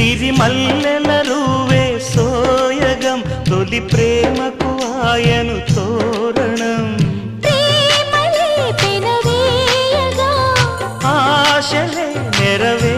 మల్లెల రూవే సోయగం తొలి ప్రేమకు ఆయను తోరణం. ఆశలే నెరవేరగా